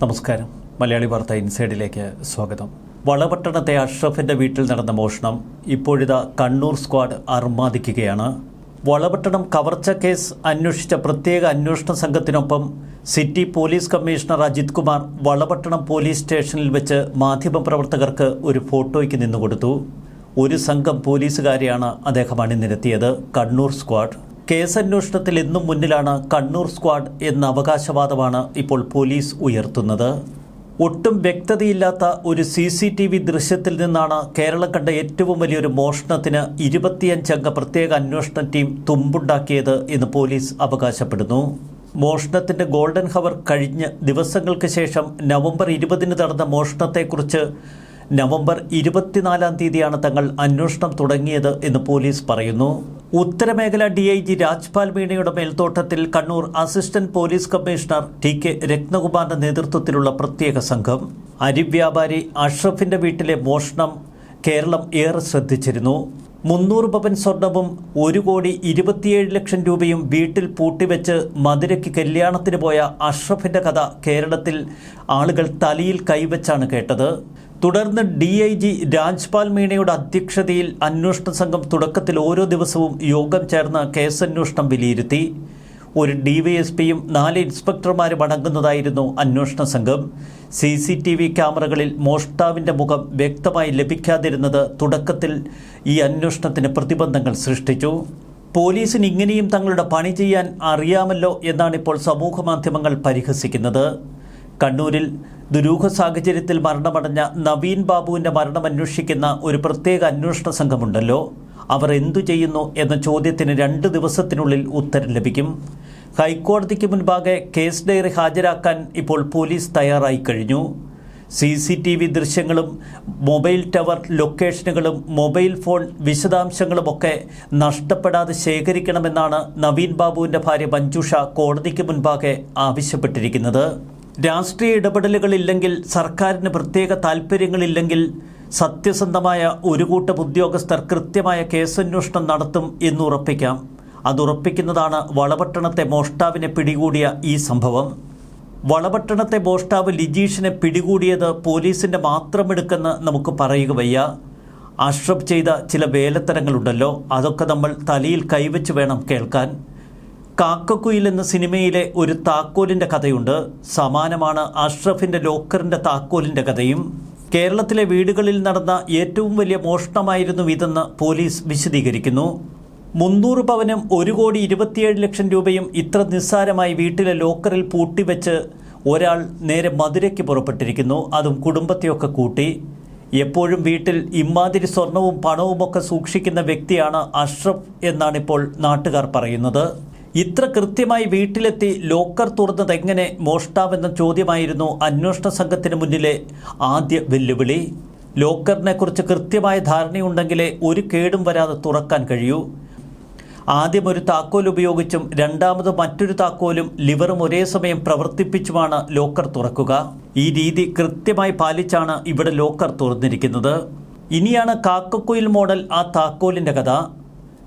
നമസ്കാരം. മലയാളി വാർത്ത ഇൻസൈഡിലേക്ക് സ്വാഗതം. വളപട്ടണത്തെ അഷ്റഫിന്റെ വീട്ടിൽ നടന്ന മോഷണം ഇപ്പോഴിതാ കണ്ണൂർ സ്ക്വാഡ് അർമാദിക്കുകയാണ്. വളപട്ടണം കവർച്ച കേസ് അന്വേഷിച്ച പ്രത്യേക അന്വേഷണ സംഘത്തിനൊപ്പം city police commissioner Ajith Kumar Valapattanam police സ്റ്റേഷനിൽ വെച്ച് മാധ്യമപ്രവർത്തകർക്ക് ഒരു ഫോട്ടോയ്ക്ക് നിന്നുകൊടുത്തു. ഒരു സംഘം പോലീസുകാരെയാണ് അദ്ദേഹം അണിനിരത്തിയത് കണ്ണൂർ സ്ക്വാഡ്. കേസന്വേഷണത്തിൽ എന്നും മുന്നിലാണ് കണ്ണൂർ സ്ക്വാഡ് എന്ന അവകാശവാദമാണ് ഇപ്പോൾ പോലീസ് ഉയർത്തുന്നത്. ഒട്ടും വ്യക്തതയില്ലാത്ത ഒരു സി സി ടി വി ദൃശ്യത്തിൽ നിന്നാണ് കേരളം കണ്ട ഏറ്റവും വലിയൊരു മോഷണത്തിന് ഇരുപത്തിയഞ്ചംഗ പ്രത്യേക അന്വേഷണ ടീം തുമ്പുണ്ടാക്കിയത് എന്ന് പോലീസ് അവകാശപ്പെടുന്നു. മോഷണത്തിന്റെ ഗോൾഡൻ ഹവർ കഴിഞ്ഞ് ദിവസങ്ങൾക്ക് ശേഷം നവംബർ ഇരുപതിന് നടന്ന മോഷണത്തെക്കുറിച്ച് നവംബർ ഇരുപത്തിനാലാം തീയതിയാണ് തങ്ങൾ അന്വേഷണം തുടങ്ങിയത് എന്ന് പോലീസ് പറയുന്നു. ഉത്തരമേഖല ഡി ഐ ജി രാജ്പാൽ മീണയുടെ മേൽത്തോട്ടത്തിൽ Kannur assistant police commissioner T K രത്നകുമാറിന്റെ നേതൃത്വത്തിലുള്ള പ്രത്യേക സംഘം. അരിവ്യാപാരി അഷ്റഫിന്റെ വീട്ടിലെ മോഷണം കേരളം ഏറെ ശ്രദ്ധിച്ചിരുന്നു. മുന്നൂറ് പവൻ സ്വർണവും ഒരു കോടി ഇരുപത്തിയേഴ് ലക്ഷം രൂപയും വീട്ടിൽ പൂട്ടിവെച്ച് മധുരയ്ക്ക് കല്യാണത്തിന് പോയ അഷ്റഫിന്റെ കഥ കേരളത്തിൽ ആളുകൾ തലയിൽ കൈവച്ചാണ് കേട്ടത്. തുടർന്ന് ഡി ഐ ജി രാജ്പാൽ മീണയുടെ അധ്യക്ഷതയിൽ അന്വേഷണ സംഘം തുടക്കത്തിൽ ഓരോ ദിവസവും യോഗം ചേർന്ന് കേസന്വേഷണം വിലയിരുത്തി. ഒരു ഡിവൈഎസ്പിയും നാല് ഇൻസ്പെക്ടർമാരും അടങ്ങുന്നതായിരുന്നു അന്വേഷണ സംഘം. സി സി ടി വി ക്യാമറകളിൽ മോഷ്ടാവിന്റെ മുഖം വ്യക്തമായി ലഭിക്കാതിരുന്നത് തുടക്കത്തിൽ ഈ അന്വേഷണത്തിന് പ്രതിബന്ധങ്ങൾ സൃഷ്ടിച്ചു. പോലീസിന് ഇങ്ങനെയും തങ്ങളുടെ പണി ചെയ്യാൻ അറിയാമല്ലോ എന്നാണ് ഇപ്പോൾ സമൂഹ മാധ്യമങ്ങൾ പരിഹസിക്കുന്നത്. കണ്ണൂരിൽ ദുരൂഹ സാഹചര്യത്തിൽ മരണമടഞ്ഞ നവീൻ ബാബുവിന്റെ മരണം അന്വേഷിക്കുന്ന ഒരു പ്രത്യേക അന്വേഷണ സംഘമുണ്ടല്ലോ. അവർ എന്തു ചെയ്യുന്നു എന്ന ചോദ്യത്തിന് രണ്ട് ദിവസത്തിനുള്ളിൽ ഉത്തരം ലഭിക്കും. ഹൈക്കോടതിക്ക് മുൻപാകെ കേസ് ഡയറി ഹാജരാക്കാൻ ഇപ്പോൾ പോലീസ് തയ്യാറായി കഴിഞ്ഞു. സി സി ടി വി ദൃശ്യങ്ങളും മൊബൈൽ ടവർ ലൊക്കേഷനുകളും മൊബൈൽ ഫോൺ വിശദാംശങ്ങളുമൊക്കെ നഷ്ടപ്പെടാതെ ശേഖരിക്കണമെന്നാണ് നവീൻ ബാബുവിന്റെ ഭാര്യ മഞ്ജുഷ കോടതിക്ക് മുൻപാകെ ആവശ്യപ്പെട്ടിരിക്കുന്നത്. രാഷ്ട്രീയ ഇടപെടലുകളില്ലെങ്കിൽ സർക്കാരിന് പ്രത്യേക താൽപ്പര്യങ്ങളില്ലെങ്കിൽ സത്യസന്ധമായ ഒരു കൂട്ടം ഉദ്യോഗസ്ഥർ കൃത്യമായ കേസന്വേഷണം നടത്തും എന്നുറപ്പിക്കാം. അതുറപ്പിക്കുന്നതാണ് വളപട്ടണത്തെ മോഷ്ടാവിനെ പിടികൂടിയ ഈ സംഭവം. വളപട്ടണത്തെ മോഷ്ടാവ് ലിജീഷിനെ പിടികൂടിയത് പോലീസിന്റെ മാത്രമെടുക്കെന്ന് നമുക്ക് പറയുക വയ്യ. അഷ്റഫ് ചെയ്ത ചില വേലത്തരങ്ങളുണ്ടല്ലോ അതൊക്കെ നമ്മൾ തലയിൽ കൈവച്ച് വേണം കേൾക്കാൻ. കാക്കക്കുയിൽ എന്ന സിനിമയിലെ ഒരു താക്കോലിന്റെ കഥയുണ്ട്. സമാനമാണ് അഷ്റഫിന്റെ ലോക്കറിന്റെ താക്കോലിന്റെ കഥയും. കേരളത്തിലെ വീടുകളിൽ നടന്ന ഏറ്റവും വലിയ മോഷണമായിരുന്നു ഇതെന്ന് പോലീസ് വിശദീകരിക്കുന്നു. മുന്നൂറ് പവനും ഒരു കോടി ഇരുപത്തിയേഴ് ലക്ഷം രൂപയും ഇത്ര നിസ്സാരമായി വീട്ടിലെ ലോക്കറിൽ പൂട്ടിവെച്ച് ഒരാൾ നേരെ മധുരയ്ക്ക് പുറപ്പെട്ടിരിക്കുന്നു. അതും കുടുംബത്തെയൊക്കെ കൂട്ടി. എപ്പോഴും വീട്ടിൽ ഇമ്മാതിരി സ്വർണവും പണവുമൊക്കെ സൂക്ഷിക്കുന്ന വ്യക്തിയാണ് അഷ്റഫ് എന്നാണിപ്പോൾ നാട്ടുകാർ പറയുന്നത്. ഇത്ര കൃത്യമായി വീട്ടിലെത്തി ലോക്കർ തുറന്നത് എങ്ങനെ മോഷ്ടാവെന്ന ചോദ്യമായിരുന്നു അന്വേഷണ സംഘത്തിന് മുന്നിലെ ആദ്യ വെല്ലുവിളി. ലോക്കറിനെക്കുറിച്ച് കൃത്യമായ ധാരണയുണ്ടെങ്കിലേ ഒരു കേടും വരാതെ തുറക്കാൻ കഴിയൂ. ആദ്യം ഒരു താക്കോൽ ഉപയോഗിച്ചും രണ്ടാമത് മറ്റൊരു താക്കോലും ലിവറും ഒരേ സമയം പ്രവർത്തിപ്പിച്ചുമാണ് ലോക്കർ തുറക്കുക. ഈ രീതി കൃത്യമായി പാലിച്ചാണ് ഇവിടെ ലോക്കർ തുറന്നിരിക്കുന്നത്. ഇനിയാണ് കാക്കക്കുയിൽ മോഡൽ ആ താക്കോലിന്റെ കഥ.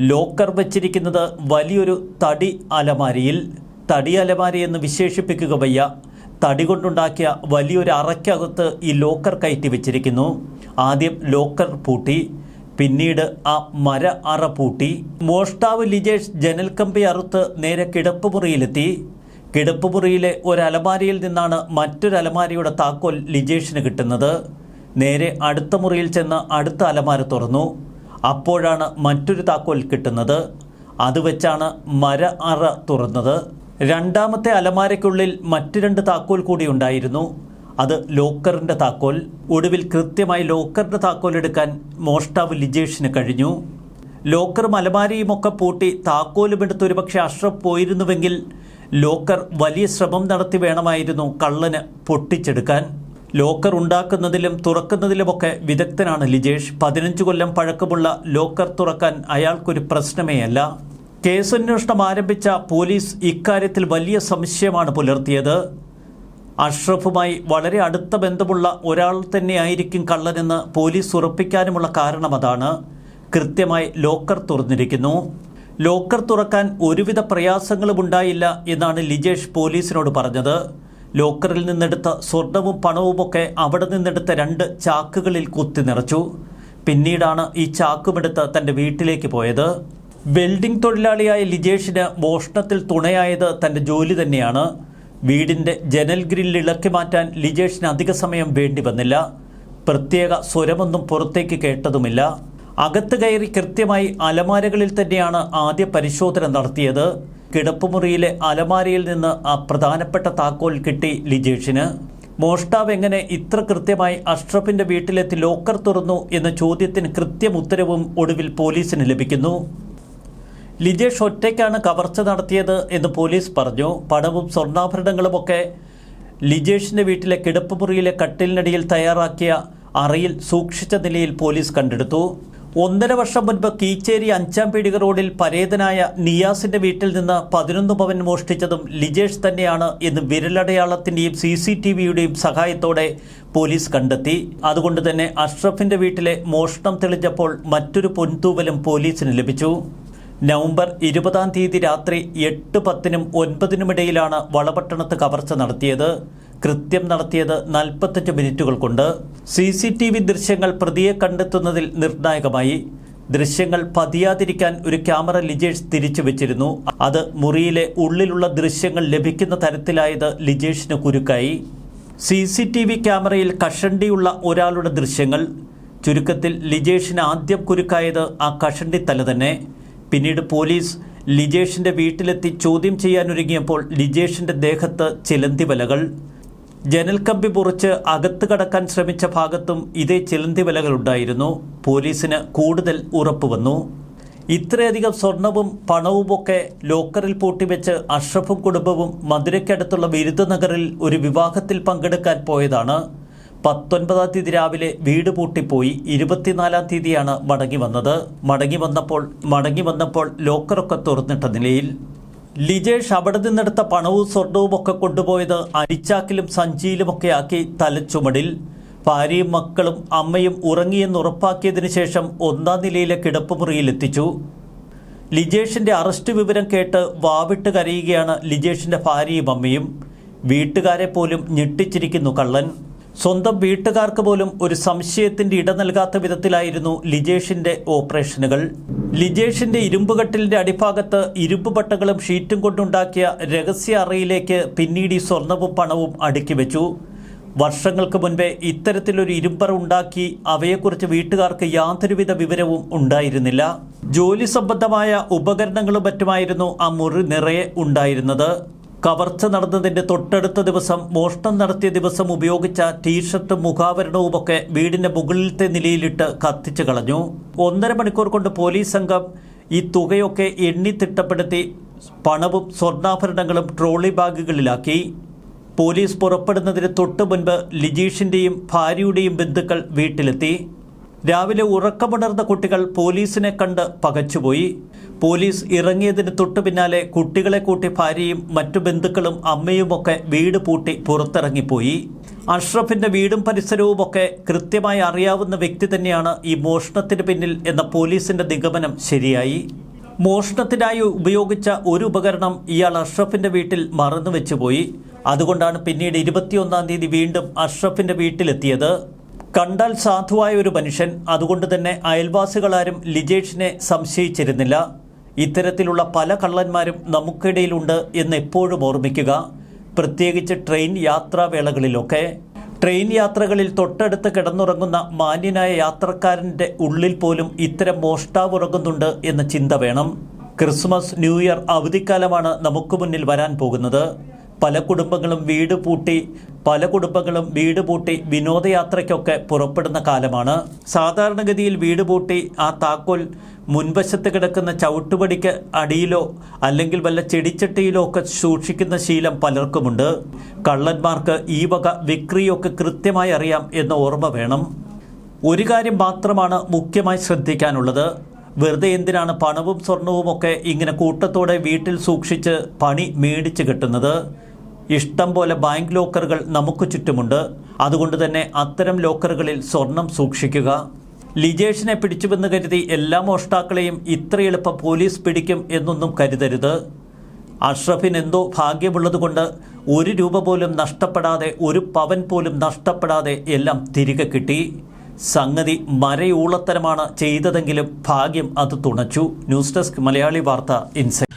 ലോക്കർ വച്ചിരിക്കുന്നത് വലിയൊരു തടി അലമാരിയിൽ. തടി അലമാരി എന്ന് വിശേഷിപ്പിക്കുക വയ്യ. തടി കൊണ്ടുണ്ടാക്കിയ വലിയൊരു അറയ്ക്കകത്ത് ഈ ലോക്കർ കയറ്റി വെച്ചിരിക്കുന്നു. ആദ്യം ലോക്കർ പൂട്ടി പിന്നീട് ആ മര അറ പൂട്ടി. മോഷ്ടാവ് ലിജേഷ് ജനൽക്കമ്പി അറുത്ത് നേരെ കിടപ്പ് കിടപ്പുമുറിയിലെത്തി. കിടപ്പുമുറിയിലെ ഒരു അലമാരിയിൽ നിന്നാണ് മറ്റൊരു അലമാരിയുടെ താക്കോൽ ലിജേഷിന് കിട്ടുന്നത്. നേരെ അടുത്ത മുറിയിൽ ചെന്ന് അടുത്ത അലമാര തുറന്നു. അപ്പോഴാണ് മറ്റൊരു താക്കോൽ കിട്ടുന്നത്. അത് വെച്ചാണ് മര അറ തുറന്നത്. രണ്ടാമത്തെ അലമാരയ്ക്കുള്ളിൽ മറ്റ് രണ്ട് താക്കോൽ കൂടി ഉണ്ടായിരുന്നു. അത് ലോക്കറിന്റെ താക്കോൽ. ഒടുവിൽ കൃത്യമായി ലോക്കറിന്റെ താക്കോൽ എടുക്കാൻ മോഷ്ടാവ് ലിജേഷിന് കഴിഞ്ഞു. ലോക്കറും അലമാരിയുമൊക്കെ പൂട്ടി താക്കോലും എടുത്ത് ഒരുപക്ഷെ അഷ്റഫ് പോയിരുന്നുവെങ്കിൽ ലോക്കർ വലിയ ശ്രമം നടത്തി വേണമായിരുന്നു കള്ളന് പൊട്ടിച്ചെടുക്കാൻ. ലോക്കർ ഉണ്ടാക്കുന്നതിലും തുറക്കുന്നതിലുമൊക്കെ വിദഗ്ധനാണ് ലിജേഷ്. പതിനഞ്ച് കൊല്ലം പഴക്കമുള്ള ലോക്കർ തുറക്കാൻ അയാൾക്കൊരു പ്രശ്നമേയല്ല. കേസന്വേഷണം ആരംഭിച്ച പോലീസ് ഇക്കാര്യത്തിൽ വലിയ സംശയമാണ് പുലർത്തിയത്. അഷ്റഫുമായി വളരെ അടുത്ത ബന്ധമുള്ള ഒരാൾ തന്നെയായിരിക്കും കള്ളനെന്ന് പോലീസ് ഉറപ്പിക്കാനുമുള്ള കാരണം അതാണ്. കൃത്യമായി ലോക്കർ തുറന്നിരിക്കുന്നു. ലോക്കർ തുറക്കാൻ ഒരുവിധ പ്രയാസങ്ങളും ഉണ്ടായില്ല എന്നാണ് ലിജേഷ് പോലീസിനോട് പറഞ്ഞത്. ലോക്കറിൽ നിന്നെടുത്ത സ്വർണവും പണവുമൊക്കെ അവിടെ നിന്നെടുത്ത രണ്ട് ചാക്കുകളിൽ കുത്തി നിറച്ചു. പിന്നീടാണ് ഈ ചാക്കുമെടുത്ത് തന്റെ വീട്ടിലേക്ക് പോയത്. വെൽഡിംഗ് തൊഴിലാളിയായ ലിജേഷിന് മോഷണത്തിൽ തുണയായത് തന്റെ ജോലി തന്നെയാണ്. വീടിന്റെ ജനൽ ഗ്രില്ല് ഇളക്കി മാറ്റാൻ ലിജേഷിന് അധിക സമയം വേണ്ടി വന്നില്ല. പ്രത്യേക സ്വരമൊന്നും പുറത്തേക്ക് കേട്ടതുമില്ല. അകത്ത് കയറി കൃത്യമായി അലമാരകളിൽ തന്നെയാണ് ആദ്യ പരിശോധന നടത്തിയത്. കിടപ്പുമുറിയിലെ അലമാരയിൽ നിന്ന് ആ പ്രധാനപ്പെട്ട താക്കോൽ കിട്ടി ലിജേഷിന്. മോഷ്ടാവ് എങ്ങനെ ഇത്ര കൃത്യമായി അഷ്റഫിന്റെ വീട്ടിലെത്തി ലോക്കർ തുറന്നു എന്ന ചോദ്യത്തിന് കൃത്യം ഉത്തരവും ഒടുവിൽ പോലീസിന് ലഭിക്കുന്നു. ലിജേഷ് ഒറ്റയ്ക്കാണ് കവർച്ച നടത്തിയത് എന്ന് പോലീസ് പറഞ്ഞു. പണവും സ്വർണാഭരണങ്ങളുമൊക്കെ ലിജേഷിന്റെ വീട്ടിലെ കിടപ്പുമുറിയിലെ കട്ടിലിനടിയിൽ തയ്യാറാക്കിയ അറയിൽ സൂക്ഷിച്ച നിലയിൽ പോലീസ് കണ്ടെടുത്തു. ഒന്നര വർഷം മുൻപ് കീച്ചേരി അഞ്ചാം പീടിക റോഡിൽ പരേതനായ നിയാസിന്റെ വീട്ടിൽ നിന്ന് പതിനൊന്ന് പവൻ മോഷ്ടിച്ചതും ലിജേഷ് തന്നെയാണ് എന്ന് വിരലടയാളത്തിന്റെയും സി സി ടി വിയുടെയും സഹായത്തോടെ പോലീസ് കണ്ടെത്തി. അതുകൊണ്ട് തന്നെ അഷ്റഫിന്റെ വീട്ടിലെ മോഷണം തെളിഞ്ഞപ്പോൾ മറ്റൊരു പൊൻതൂവലും പോലീസിന് ലഭിച്ചു. നവംബർ ഇരുപതാം തീയതി രാത്രി എട്ട് പത്തിനും ഒൻപതിനുമിടയിലാണ് വളപട്ടണത്ത് കവർച്ച നടത്തിയത്. കൃത്യം നടത്തിയത് നാൽപ്പത്തഞ്ച് മിനിറ്റുകൾ കൊണ്ട് സി സി ടി വി ദൃശ്യങ്ങൾ പ്രതിയെ കണ്ടെത്തുന്നതിൽ നിർണായകമായി. ദൃശ്യങ്ങൾ പതിയാതിരിക്കാൻ ഒരു ക്യാമറ ലിജേഷ് തിരിച്ചു വെച്ചിരുന്നു. അത് മുറിയിലെ ഉള്ളിലുള്ള ദൃശ്യങ്ങൾ ലഭിക്കുന്ന തരത്തിലായത് ലിജേഷിന് കുരുക്കായി. സി സി ടി വി ക്യാമറയിൽ കഷണ്ടിയുള്ള ഒരാളുടെ ദൃശ്യങ്ങൾ. ചുരുക്കത്തിൽ ലിജേഷിന് ആദ്യം കുരുക്കായത് ആ കഷണ്ടി തല തന്നെ. പിന്നീട് പോലീസ് ലിജേഷിന്റെ വീട്ടിലെത്തി ചോദ്യം ചെയ്യാനൊരുങ്ങിയപ്പോൾ ലിജേഷിന്റെ ദേഹത്ത് ചിലന്തി വലകൾ ജനൽക്കമ്പി മുറിച്ച് അകത്ത് കടക്കാൻ ശ്രമിച്ച ഭാഗത്തും ഇതേ ചിലന്തി വിലകളുണ്ടായിരുന്നു പോലീസിന് കൂടുതൽ ഉറപ്പ് വന്നു. ഇത്രയധികം സ്വർണവും പണവുമൊക്കെ ലോക്കറിൽ പൂട്ടിവെച്ച് അഷ്റഫും കുടുംബവും മധുരയ്ക്കടുത്തുള്ള വിരുദ്ധനഗറിൽ ഒരു വിവാഹത്തിൽ പങ്കെടുക്കാൻ പോയതാണ്. പത്തൊൻപതാം തീയതി രാവിലെ വീട് പൂട്ടിപ്പോയി. ഇരുപത്തിനാലാം തീയതിയാണ് മടങ്ങി വന്നത്. മടങ്ങി വന്നപ്പോൾ മടങ്ങി വന്നപ്പോൾ ലോക്കറൊക്കെ തുറന്നിട്ട നിലയിൽ ലിജേഷ് അവിടെ നിന്നെടുത്ത പണവും സ്വർണവും ഒക്കെ കൊണ്ടുപോയത് അരിച്ചാക്കിലും സഞ്ചിയിലുമൊക്കെ ആക്കി തലച്ചുമടിൽ. ഭാര്യയും മക്കളും അമ്മയും ഉറങ്ങിയെന്ന് ഉറപ്പാക്കിയതിനു ശേഷം ഒന്നാം നിലയിലെ കിടപ്പുമുറിയിലെത്തിച്ചു. ലിജേഷിന്റെ അറസ്റ്റ് വിവരം കേട്ട് വാവിട്ട് കരയുകയാണ് ലിജേഷിന്റെ ഭാര്യയും അമ്മയും. വീട്ടുകാരെ പോലും ഞെട്ടിച്ചിരിക്കുന്നു കള്ളൻ. സ്വന്തം വീട്ടുകാർക്ക് പോലും ഒരു സംശയത്തിന്റെ ഇട നൽകാത്ത വിധത്തിലായിരുന്നു ലിജേഷിന്റെ ഓപ്പറേഷനുകൾ. ലിജേഷിന്റെ ഇരുമ്പുകട്ടിലിന്റെ അടിഭാഗത്ത് ഇരുമ്പ് പട്ടകളും ഷീറ്റും കൊണ്ടുണ്ടാക്കിയ രഹസ്യ അറയിലേക്ക് പിന്നീട് ഈ സ്വർണവും പണവും അടുക്കി വെച്ചു. വർഷങ്ങൾക്ക് മുൻപേ ഇത്തരത്തിലൊരു ഇരുമ്പറ ഉണ്ടാക്കി അവയെക്കുറിച്ച് വീട്ടുകാർക്ക് യാതൊരുവിധ വിവരവും ഉണ്ടായിരുന്നില്ല. ജോലി സംബന്ധമായ ഉപകരണങ്ങളും മറ്റുമായിരുന്നു ആ മുറി നിറയെ ഉണ്ടായിരുന്നത്. കവർച്ച നടന്നതിന്റെ തൊട്ടടുത്ത ദിവസം മോഷണം നടത്തിയ ദിവസം ഉപയോഗിച്ച ടീഷർട്ടും മുഖാവരണവുമൊക്കെ വീടിന്റെ മുകളിലത്തെ നിലയിലിട്ട് കത്തിച്ചു കളഞ്ഞു. ഒന്നര മണിക്കൂർ കൊണ്ട് പോലീസ് സംഘം ഈ തുകയൊക്കെ എണ്ണി തിട്ടപ്പെടുത്തി പണവും സ്വർണാഭരണങ്ങളും ട്രോളി ബാഗുകളിലാക്കി. പോലീസ് പുറപ്പെടുന്നതിന് തൊട്ടു മുൻപ് ലിജീഷിന്റെയും ഭാര്യയുടെയും ബന്ധുക്കൾ വീട്ടിലെത്തി. രാവിലെ ഉറക്കമുണർന്ന കുട്ടികൾ പോലീസിനെ കണ്ട് പകച്ചുപോയി. പോലീസ് ഇറങ്ങിയതിന് തൊട്ടു പിന്നാലെ കുട്ടികളെ കൂട്ടി ഭാര്യയും മറ്റു ബന്ധുക്കളും അമ്മയുമൊക്കെ വീട് പൂട്ടി പുറത്തിറങ്ങിപ്പോയി. അഷ്റഫിന്റെ വീടും പരിസരവുമൊക്കെ കൃത്യമായി അറിയാവുന്ന വ്യക്തി തന്നെയാണ് ഈ മോഷണത്തിന് പിന്നിൽ എന്ന പോലീസിന്റെ നിഗമനം ശരിയായി. മോഷണത്തിനായി ഉപയോഗിച്ച ഒരു ഉപകരണം ഇയാൾ അഷ്റഫിന്റെ വീട്ടിൽ മറന്നു വെച്ചുപോയി അതുകൊണ്ടാണ് പിന്നീട് ഇരുപത്തിയൊന്നാം തീയതി വീണ്ടും അഷ്റഫിന്റെ വീട്ടിലെത്തിയത്. കണ്ടാൽ സാധുവായ ഒരു മനുഷ്യൻ അതുകൊണ്ട് തന്നെ അയൽവാസികളാരും ലിജേഷിനെ സംശയിച്ചിരുന്നില്ല. ഇത്തരത്തിലുള്ള പല കള്ളന്മാരും നമുക്കിടയിലുണ്ട് എന്ന് എപ്പോഴും ഓർമ്മിക്കുക. പ്രത്യേകിച്ച് ട്രെയിൻ യാത്രാവേളകളിലൊക്കെ. ട്രെയിൻ യാത്രകളിൽ തൊട്ടടുത്ത് കിടന്നുറങ്ങുന്ന മാന്യനായ യാത്രക്കാരന്റെ ഉള്ളിൽ പോലും ഇത്തരം മോഷ്ടാവ് ഉറങ്ങുന്നുണ്ട് എന്ന ചിന്ത വേണം. ക്രിസ്മസ് ന്യൂ ഇയർ അവധിക്കാലമാണ് നമുക്ക് മുന്നിൽ വരാൻ പോകുന്നത്. പല കുടുംബങ്ങളും വീട് പൂട്ടി പല കുടുംബങ്ങളും വീട് പൂട്ടി വിനോദയാത്രയ്ക്കൊക്കെ പുറപ്പെടുന്ന കാലമാണ്. സാധാരണഗതിയിൽ വീട് പൂട്ടി ആ താക്കോൽ മുൻവശത്ത് കിടക്കുന്ന ചവിട്ടുപടിക്ക് അടിയിലോ അല്ലെങ്കിൽ വല്ല ചെടിച്ചട്ടിയിലോ ഒക്കെ സൂക്ഷിക്കുന്ന ശീലം പലർക്കുമുണ്ട്. കള്ളന്മാർക്ക് ഈ വക വിക്രിയൊക്കെ കൃത്യമായി അറിയാം എന്ന ഓർമ്മ വേണം. ഒരു കാര്യം മാത്രമാണ് മുഖ്യമായി ശ്രദ്ധിക്കാനുള്ളത്. വെറുതെ എന്തിനാണ് പണവും സ്വർണവും ഒക്കെ ഇങ്ങനെ കൂട്ടത്തോടെ വീട്ടിൽ സൂക്ഷിച്ച് പണി മേടിച്ച് കിട്ടുന്നത്? ഇഷ്ടം പോലെ ബാങ്ക് ലോക്കറുകൾ നമുക്ക് ചുറ്റുമുണ്ട്. അതുകൊണ്ട് തന്നെ അത്തരം ലോക്കറുകളിൽ സ്വർണം സൂക്ഷിക്കുക. ലിജേഷിനെ പിടിച്ചുവെന്ന് കരുതി എല്ലാ മോഷ്ടാക്കളെയും ഇത്ര എളുപ്പം പോലീസ് പിടിക്കും എന്നൊന്നും കരുതരുത്. അഷ്റഫിന് എന്തോ ഭാഗ്യമുള്ളതുകൊണ്ട് ഒരു രൂപ പോലും നഷ്ടപ്പെടാതെ ഒരു പവൻ പോലും നഷ്ടപ്പെടാതെ എല്ലാം തിരികെ കിട്ടി. സംഗതി മരയൂളത്തരമാണ് ചെയ്തതെങ്കിലും ഭാഗ്യം അത് തുണച്ചു. ന്യൂസ് ഡെസ്ക് മലയാളി വാർത്ത ഇൻസൈറ്റ്